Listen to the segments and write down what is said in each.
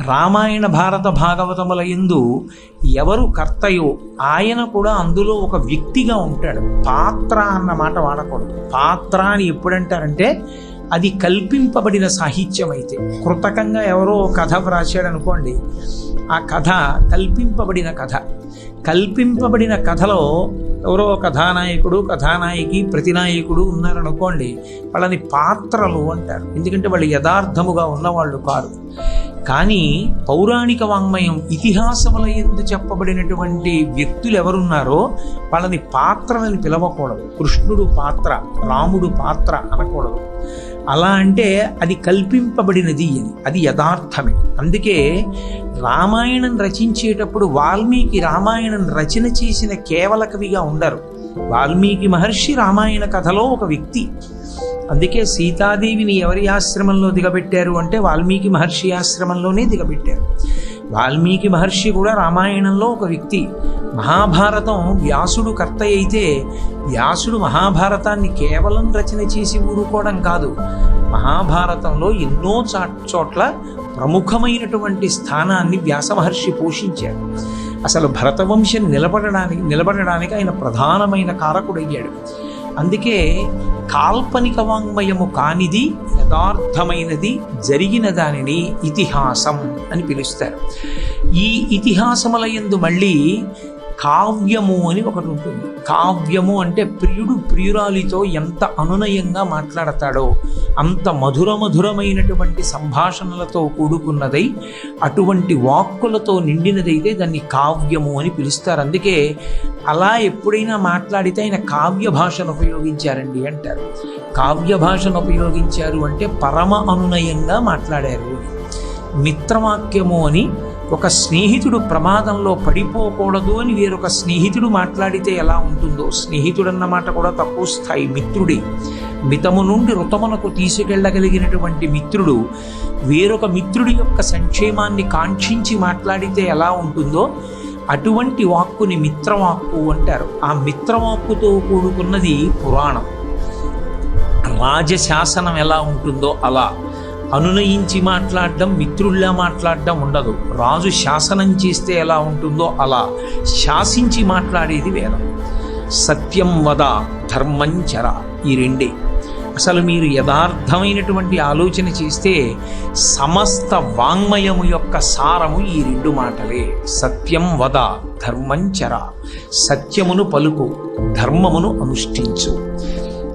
రామాయణ భారత భాగవతముల ఎందు ఎవరు కర్తయో ఆయన కూడా అందులో ఒక వ్యక్తిగా ఉంటాడు. పాత్ర అన్న మాట వాడకూడదు. పాత్ర అని ఎప్పుడంటారంటే అది కల్పింపబడిన సాహిత్యం అయితే కృతకంగా ఎవరో కథ వ్రాసాడు అనుకోండి ఆ కథ కల్పింపబడిన కథ. కల్పింపబడిన కథలో ఎవరో కథానాయకుడు కథానాయకి ప్రతినాయకుడు ఉన్నారనుకోండి వాళ్ళని పాత్రలు అంటారు. ఎందుకంటే వాళ్ళు యథార్థముగా ఉన్నవాళ్ళు కారు. కానీ పౌరాణిక వాంగ్మయం ఇతిహాసముల ఎందు చెప్పబడినటువంటి వ్యక్తులు ఎవరున్నారో వాళ్ళని పాత్రలని పిలవకూడదు. కృష్ణుడు పాత్ర రాముడు పాత్ర అనకూడదు. అలా అంటే అది కల్పింపబడినది అని అది యథార్థమే. అందుకే రామాయణం రచించేటప్పుడు వాల్మీకి రామాయణం రచన చేసిన కేవల కవిగా ఉండరు. వాల్మీకి మహర్షి రామాయణ కథలో ఒక వ్యక్తి అందుకే సీతాదేవిని ఎవరి ఆశ్రమంలో దిగబెట్టారు అంటే వాల్మీకి మహర్షి ఆశ్రమంలోనే దిగబెట్టారు. వాల్మీకి మహర్షి కూడా రామాయణంలో ఒక వ్యక్తి. మహాభారతం వ్యాసుడు కర్త అయితే వ్యాసుడు మహాభారతాన్ని కేవలం రచన చేసి ఊరుకోవడం కాదు. మహాభారతంలో ఎన్నో చా చోట్ల ప్రముఖమైనటువంటి స్థానాన్ని వ్యాస మహర్షి పోషించాడు. అసలు భరతవంశం నిలబడడానికి నిలబడడానికి ఆయన ప్రధానమైన కారకుడయ్యాడు. అందుకే కాల్పనిక వాంగ్మయము కానిది యథార్థమైనది జరిగిన దానిని ఇతిహాసం అని పిలుస్తారు. ఈ ఇతిహాసములయందు మళ్ళీ కావ్యము అని ఒకటి ఉంటుంది. కావ్యము అంటే ప్రియుడు ప్రియురాలితో ఎంత అనునయంగా మాట్లాడతాడో అంత మధుర మధురమైనటువంటి సంభాషణలతో కూడుకున్నదై అటువంటి వాక్కులతో నిండినదైతే దాన్ని కావ్యము అని పిలుస్తారు. అందుకే అలా ఎప్పుడైనా మాట్లాడితే ఆయన కావ్య భాషను ఉపయోగించారండి అంటారు. కావ్య భాషను ఉపయోగించారు అంటే పరమ అనునయంగా మాట్లాడారు. మిత్రవాక్యము అని ఒక స్నేహితుడు ప్రమాదంలో పడిపోకూడదు అని వేరొక స్నేహితుడు మాట్లాడితే ఎలా ఉంటుందో. స్నేహితుడన్న మాట కూడా తక్కువ స్థాయి మిత్రుడే. మితము నుండి రుతమునకు తీసుకెళ్ళగలిగినటువంటి మిత్రుడు వేరొక మిత్రుడి యొక్క సంక్షేమాన్ని కాంక్షించి మాట్లాడితే ఎలా ఉంటుందో అటువంటి వాక్కుని మిత్రవాక్కు అంటారు. ఆ మిత్రవాక్కుతో కూడుకున్నది పురాణం. రాజశాసనం ఎలా ఉంటుందో అలా. అనునయించి మాట్లాడడం మిత్రుల్లా మాట్లాడడం ఉండదు. రాజు శాసనం చేస్తే ఎలా ఉంటుందో అలా శాసించి మాట్లాడేది వేదం. సత్యం వద ధర్మంచర ఈ రెండే. అసలు మీరు యథార్థమైనటువంటి ఆలోచన చేస్తే సమస్త వాంగ్మయము యొక్క సారము ఈ రెండు మాటలే. సత్యం వద ధర్మంచర సత్యమును పలుకు ధర్మమును అనుష్ఠించు.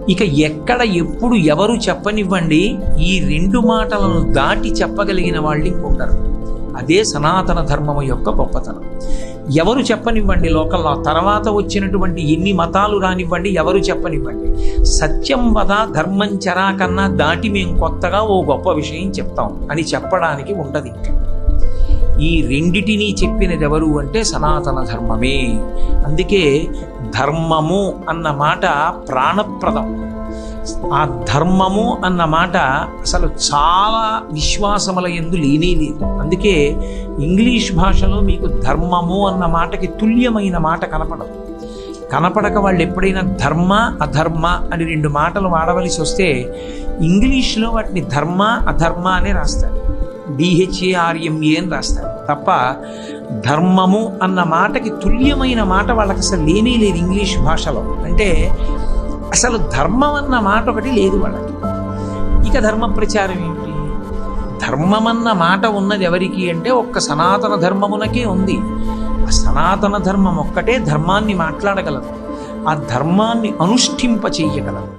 ఇక ఎక్కడ ఎప్పుడు ఎవరు చెప్పనివ్వండి ఈ రెండు మాటలను దాటి చెప్పగలిగిన వాళ్ళు ఇంకొంటారు అదే సనాతన ధర్మం యొక్క గొప్పతనం. ఎవరు చెప్పనివ్వండి లోకల్లో తర్వాత వచ్చినటువంటి ఎన్ని మతాలు రానివ్వండి ఎవరు చెప్పనివ్వండి. సత్యం వద ధర్మం చరా కన్నా దాటి మేము కొత్తగా ఓ గొప్ప విషయం చెప్తాం. అని చెప్పడానికి ఉండదు ఇంకా. ఈ రెండిటిని చెప్పినది ఎవరు అంటే సనాతన ధర్మమే. అందుకే ధర్మము అన్న మాట ప్రాణప్రదం. ఆ ధర్మము అన్న మాట అసలు చాలా విశ్వాసముల ఎందు లేనే లేదు. అందుకే ఇంగ్లీష్ భాషలో మీకు ధర్మము అన్న మాటకి తుల్యమైన మాట కనపడదు. కనపడక వాళ్ళు ఎప్పుడైనా ధర్మ అధర్మ అని రెండు మాటలు వాడవలసి వస్తే ఇంగ్లీష్లో వాటిని ధర్మ అధర్మ అనే రాస్తారు. డిహెచ్ఏఆర్ఎంఏ అని రాస్తారు. తప్ప ధర్మము అన్న మాటకి తుల్యమైన మాట వాళ్ళకి అసలు లేనే లేదు ఇంగ్లీష్ భాషలో. అంటే అసలు ధర్మం అన్న మాట ఒకటి లేదు వాళ్ళకి. ఇక ధర్మ ప్రచారం ఏమిటి ధర్మం అన్న మాట ఉన్నది ఎవరికి అంటే ఒక్క సనాతన ధర్మమునకే ఉంది. ఆ సనాతన ధర్మం ఒక్కటే ధర్మాన్ని మాట్లాడగలదు. ఆ ధర్మాన్ని అనుష్ఠింప చెయ్యగలదు